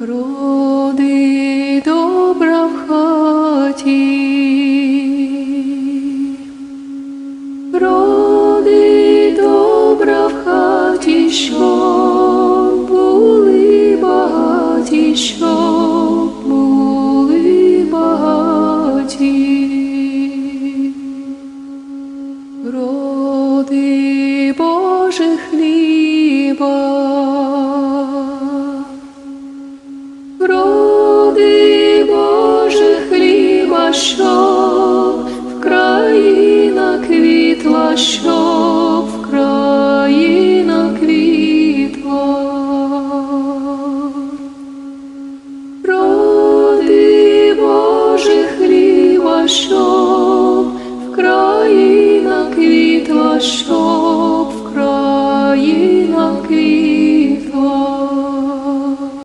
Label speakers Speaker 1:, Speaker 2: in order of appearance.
Speaker 1: Роди добра в хаті. Роди добра в хаті, щоб були багаті, щоб були багаті. Роди Боже хліба. щоб в країнах.